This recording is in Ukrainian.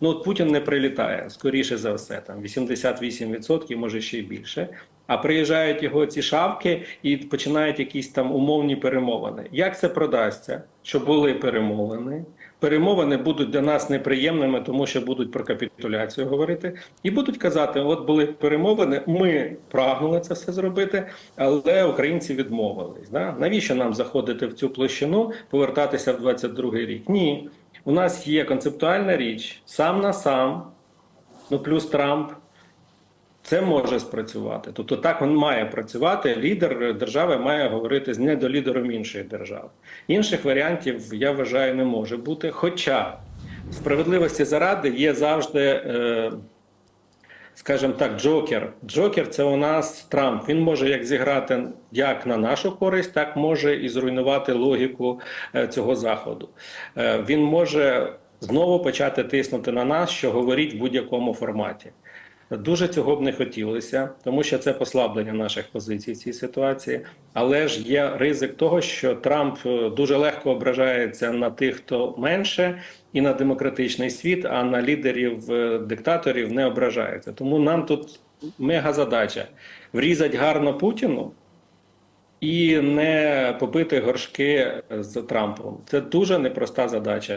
Ну от Путін не прилітає, скоріше за все, там 88%, може ще й більше. А приїжджають його ці шавки і починають якісь там умовні перемовини. Як це продасться? Що були перемовини? Перемовини будуть для нас неприємними, тому що будуть про капітуляцію говорити, і будуть казати: от були перемовини, ми прагнули це все зробити, але українці відмовились. Да? Навіщо нам заходити в цю площину, повертатися в 22-й рік? Ні. У нас є концептуальна річ сам на сам, ну плюс Трамп. Це може спрацювати. Тобто так він має працювати. Лідер держави має говорити з недолідером іншої держави. Інших варіантів я вважаю не може бути. Хоча справедливості заради є завжди, е, скажімо так, джокер. Джокер це у нас Трамп. Він може як зіграти як на нашу користь, так може і зруйнувати логіку е, цього заходу. Е, він може знову почати тиснути на нас, що говорить в будь-якому форматі. Дуже цього б не хотілося, тому що це послаблення наших позицій в цій ситуації. Але ж є ризик того, що Трамп е, дуже легко ображається на тих, хто менше, і на демократичний світ, а на лідерів е, диктаторів не ображається. Тому нам тут мега задача врізати гарно Путіну і не побити горшки з Трампом. Це дуже непроста задача.